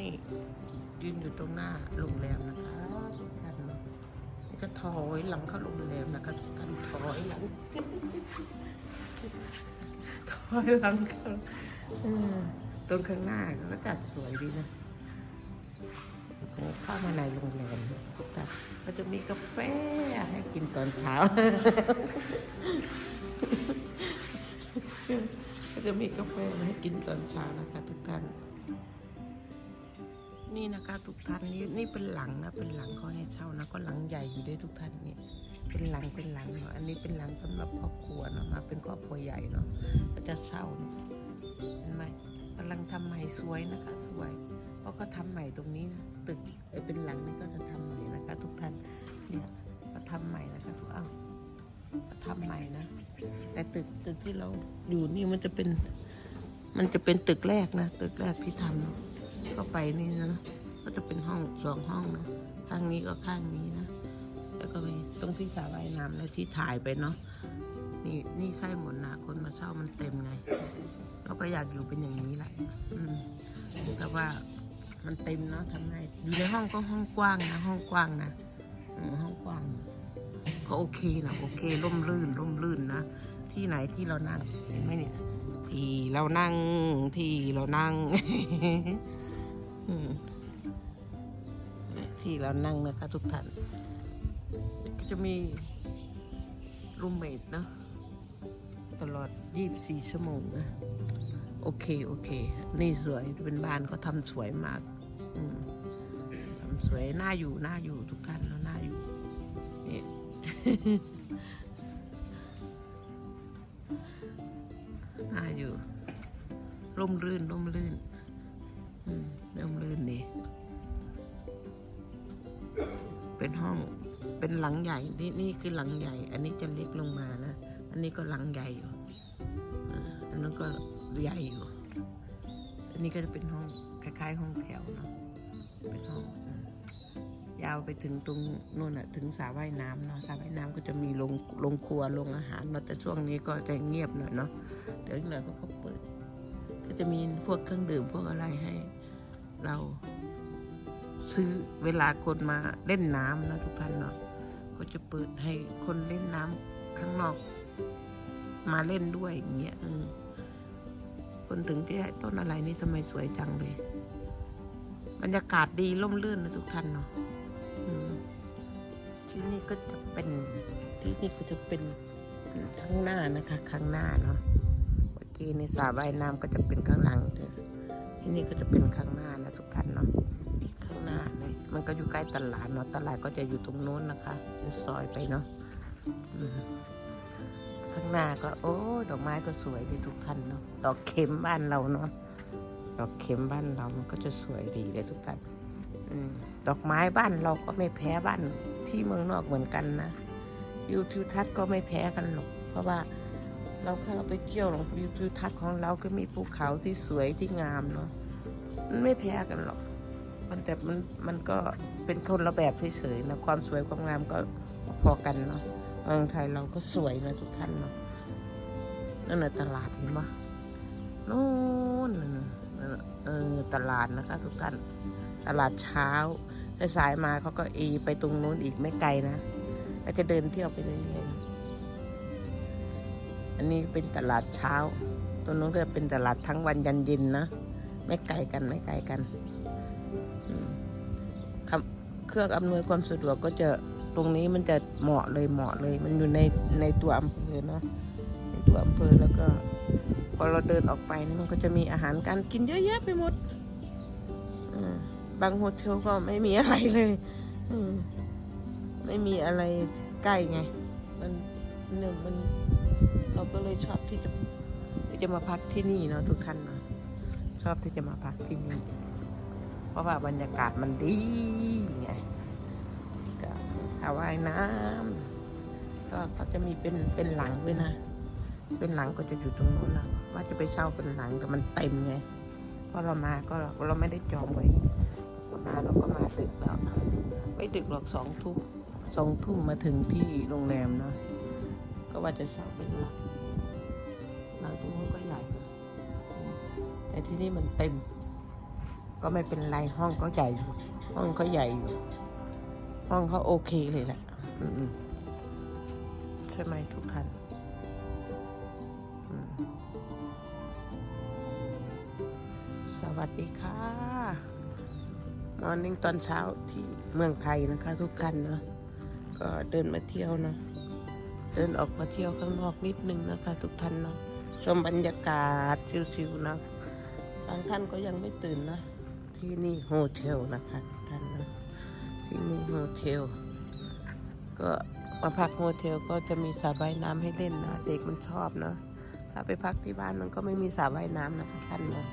นี่ ยืนอยู่ตรงหน้าโรงแรมนะคะทุกท่านนี่ก็ถอยหลังเข้าโรงแรมนะคะทุกท่านถอยหลังถอยหลังเข้าตรงข้างหน้าก็จัดสวยดีนะเข้ามาในโรงแรมทุกท่านก็จะมีกาแฟให้กินตอนเช้า ก็จะมีกาแฟให้กินตอนเช้านะคะทุกท่าน นี่นะคะทุกท่านนี่นี่เป็นหลังนะเป็นหลังเขาให้เช่านะก็หลังใหญ่อยู่ด้วยทุกท่านนี่เป็นหลังเป็นหลังเนาะอันนี้เป็นหลังสำหรับครอบครัวเนาะมาเป็นครอบครัวใหญ่เนาะก็จะเช่าเนอะเห็นไหมกำลังทำใหม่สวยนะคะสวยเพราะก็ทำใหม่ตรงนี้นะตึกเออเป็นหลังนี่ก็จะทำใหม่นะคะ ทุกท่านเนี่ยก็ทำใหม่นะคะทุกเอ้าก็ทำใหม่นะ แต่ตึกตึกที่เราอยู่นี่มันจะเป็น มันจะเป็นตึกแรกนะตึกแรกที่ทำเนอะ ก็ไปนี่นะก็จะเป็นห้องสองห้องนะข้างนี้ก็ข้างนี้นะแล้วก็ไปตรงที่สระว่ายน้ำแล้วที่ถ่ายไปเนาะนี่นี่ใช่หมดนะคนมาเช่ามันเต็มไงเราก็อยากอยู่เป็นอย่างนี้แหละอืมแต่ว่ามันเต็มเนาะทำไงอยู่ในห้องก็ห้องกว้างนะห้องกว้างนะอห้องกว้าง ก็โอเคนะโอเคร่มรื่นร่มรื่นนะที่ไหนที่เรานั่งเห็นไหมเนี่ยที่เรานั่งที่เรานั่ง ที่เรานั่งนะคะทุกท่านก็จะมีรูมเมทนะตลอด 24 ชั่วโมงนะ โอเค โอเค นี่สวยเป็นบ้านเขาทำสวยมากทำสวยน่าอยู่น่าอยู่ทุกท่านแล้วน่าอยู่นี่น่าอยู่ร่มรื่นร่มรื่น ร่มรื่นดีเป็นห้อง เป็นหลังใหญ่ นี่นี่คือหลังใหญ่ อันนี้จะเล็กลงมานะ อันนี้ก็หลังใหญ่อยู่อันนั้นก็ใหญ่อยู่ อันนี้ก็จะเป็นห้องคล้ายๆ ห้องแถวเนาะ เป็นห้องยาวไปถึงตรงนู่นอะถึงสระว่ายน้ำเนาะสระว่ายน้ำก็จะมีโรงโรงครัวโรงอาหารเนาะแต่ช่วงนี้ก็จะเงียบหน่อยเนาะเดี๋ยวอีกหน่อยก็เปิด ก็จะมีพวกเครื่องดื่มพวกอะไรให้ เราซื้อเวลาคนมาเล่นน้ำนะทุกท่านเนาะก็จะเปิดให้คนเล่นน้ำข้างนอก มาเล่นด้วยอย่างเงี้ยเออคนถึงที่ต้นอะไรนี่ทำไมสวยจังเลย บรรยากาศดีร่มรื่นนะทุกท่านเนาะที่นี่ก็จะเป็นที่นี่ก็จะเป็นข้างหน้านะคะ ข้างหน้าเนาะเมื่อกี้ในสระว่ายน้ำก็จะเป็นข้างหลัง ที่นี่ก็จะเป็นข้างหน้านะทุกท่านเนาะข้างหน้าเนี่ยมันก็อยู่ใกล้ตลาดเนาะตลาดก็จะอยู่ตรงโน้นนะคะเป็นซอยไปเนาะอืมข้างหน้าก็ โอ้ ดอกไม้ก็สวยดีทุกท่านเนาะดอกเข็มบ้านเราเนาะดอกเข็มบ้านเรามันก็จะสวยดีเลยทุกท่านอืมดอกไม้บ้านเราก็ไม่แพ้บ้านที่เมืองนอกเหมือนกันนะวิวทิวทัศน์ก็ไม่แพ้กันหรอกเพราะว่า เราแค่เราไปเที่ยวหลงวิวทิวทัศน์ของเราก็มีภูเขาที่สวยที่งามเนาะมันไม่แพ้กันหรอก มันแต่มันมันก็เป็นคนละแบบเฉยๆนะความสวยความงามก็พอกันเนาะเมืองไทยเราก็สวยนะทุกท่านเนาะนั่นน่ะตลาดเห็นปะนู่นเออตลาดนะคะ ทุกท่านตลาดเช้าสายมาเขาก็เอไปตรงนู้นอีกไม่ไกลนะก็จะเดินเที่ยวไปเรื่อยๆ อันนี้เป็นตลาดเช้าตรงนู้นก็เป็นตลาดทั้งวันยันเย็นนะ ไม่ไกลกันไม่ไกลกัน เครื่องอำนวยความสะดวกก็จะตรงนี้มันจะเหมาะเลยเหมาะเลย มันอยู่ในในตัวอำเภอเนาะในตัวอำเภอแล้วก็พอเราเดินออกไปนี่มันก็จะมีอาหารการกินเยอะแยะไปหมดอบางโฮเทลก็ไม่มีอะไรเลยอืไม่มีอะไรใกล้ไง มันหนึ่งมัน ก็เลยชอบที่จะที่จะมาพักที่นี่เนาะทุกท่านเนาะชอบที่จะมาพักที่นี่ เพราะว่าบรรยากาศมันดีไงก็สระว่ายน้ำก็เขาจะมีเป็นเป็นหลังด้วยนะ เป็นหลังก็จะอยู่ตรงนู้นนะว่าจะไปเช่าเป็นหลังแต่มันเต็มไงเพราะเรามาก็เราไม่ได้จองไว้มาเราก็มาดึกแล้วไม่ดึกหรอกสองทุ่มสองทุ่มมาถึงที่โรงแรมเนาะก็ว่าจะเช่าเป็นหลัง หลังตรงนู้นก็ใหญ่ แต่ที่นี่มันเต็ม ก็ไม่เป็นไรห้องก็ใหญ่อยู่ห้องก็ใหญ่อยู่ ห้องเขาโอเคเลยแหละใช่ไหมทุกท่านสวัสดีค่ะมอร์นิ่งตอนเช้าที่เมืองไทยนะคะ ทุกท่านเนาะก็เดินมาเที่ยวเนาะเดินออกมาเที่ยวข้างนอกนิดนึงนะคะ ทุกท่านเนาะ ชมบรรยากาศชิวๆนะบางท่านก็ยังไม่ตื่นนะ ที่นี่โฮเทลนะคะท่านนะที่นี่โฮเทลก็มาพักโฮเทลก็จะมีสระว่ายน้ำให้เล่นนะเด็กมันชอบเนาะถ้าไปพักที่บ้านมันก็ไม่มีสระว่ายน้ำนะทุกท่านเนาะ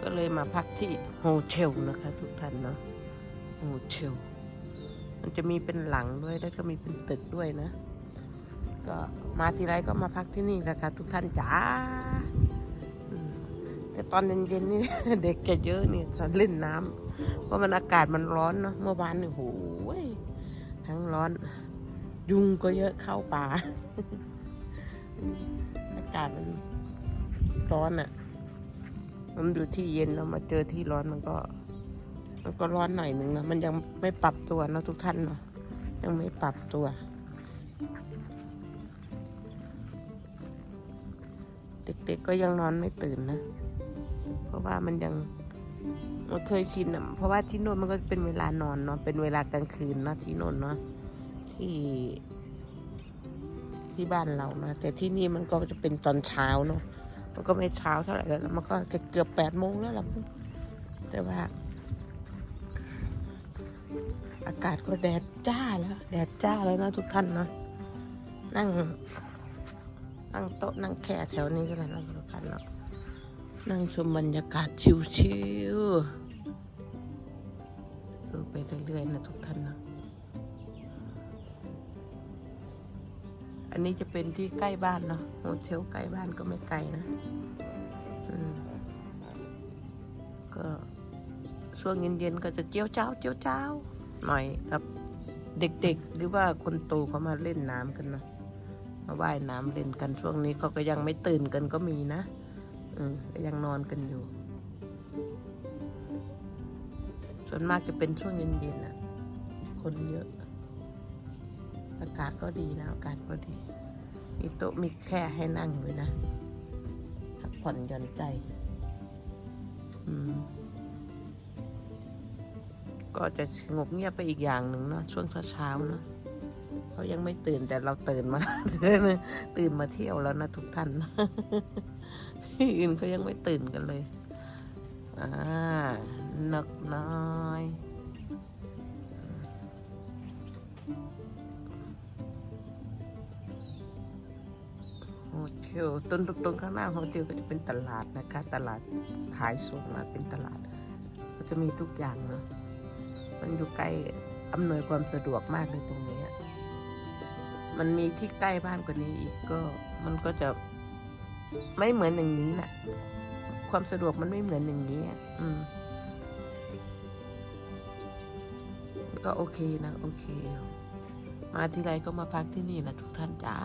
ก็เลยมาพักที่โฮเทลนะคะ ทุกท่านเนาะโฮเทลมันจะมีเป็นหลังด้วยแล้วก็มีเป็นตึกด้วยนะ ก็มาทีไรก็มาพักที่นี่แหละค่ะทุกท่านจ๋าแต่ตอนเย็นๆนี่เด็กแกเยอะนี่ยจะเล่นน้ำเพราะมันอากาศมันร้อนเนาะเมื่อวานนี่โหยทั้งร้อน ยุงก็เยอะเข้าป่าอากาศมันร้อนอะ่ะมันอยู่ที่เย็นเรามาเจอที่ร้อนมันก็ มันก็ร้อนหน่อยหนึ่งนะมันยังไม่ปรับตัวเนะทุกท่านเนาะยังไม่ปรับตัว เด็กๆก็ยังนอนไม่ตื่นนะ เพราะว่ามันยังมันเคยชินอะเพราะว่าที่โน่นมันก็เป็นเวลานอนเนาะเป็นเวลากลางคืนเนาะที่โน่นเนาะที่ที่บ้านเรานะแต่ที่นี่มันก็จะเป็นตอนเช้าเนาะมันก็ไม่เช้าเท่าไหร่แล้วมันก็เกือบแปดโมงแล้วล่ะแต่ว่า อากาศก็แดดจ้าแล้ว แดดจ้าแล้วนะทุกท่านเนาะนั่ง นั่งโต๊ะนั่งแค่แถวนี้ก็แล้วนะทุกท่านเนาะนั่งชมบรรยากาศชิวๆดูไปเรื่อยๆนะทุกท่านนะอันนี้จะเป็นที่ใกล้บ้านเนาะโฮเทลใกล้บ้านก็ไม่ไกลนะอืมก็ช่วงเย็นๆก็จะเจียวเจ้าเจียวเจ้าหน่อยกับ เด็กๆ หรือว่าคนโตเขามาเล่นน้ำกันเนาะ มาว่ายน้ำเล่นกันช่วงนี้ก็ก็ยังไม่ตื่นกันก็มีนะอืมยังนอนกันอยู่ ส่วนมากจะเป็นช่วงเย็นๆน่ะ คนเยอะ อากาศก็ดีนะ อากาศก็ดี มีโต๊ะมีแค่ให้นั่งด้วยนะพักผ่อนหย่อนใจ อืมก็จะสงบเงียบไปอีกอย่างหนึ่งเนาะช่วงเช้าๆเนาะ เขายังไม่ตื่นแต่เราตื่นมาตื่นมาเที่ยวแล้วนะทุกท่านที่อื่นเขายังไม่ตื่นกันเลยอ่านกน้อยโฮเทลต้นตรงข้างหน้าโฮเทลก็จะเป็นตลาดนะคะ ตลาดขายส่งนะเป็นตลาด ก็จะมีทุกอย่างเนาะมันอยู่ใกล้อำนวยความสะดวกมากเลยตรงนี้ มันมีที่ใกล้บ้านกว่านี้อีกก็มันก็จะไม่เหมือนอย่างนี้น่ะความสะดวกมันไม่เหมือนอย่างนี้อืมก็โอเคนะ โอเค มาทีไรก็มาพักที่นี่แหละทุกท่านจ้า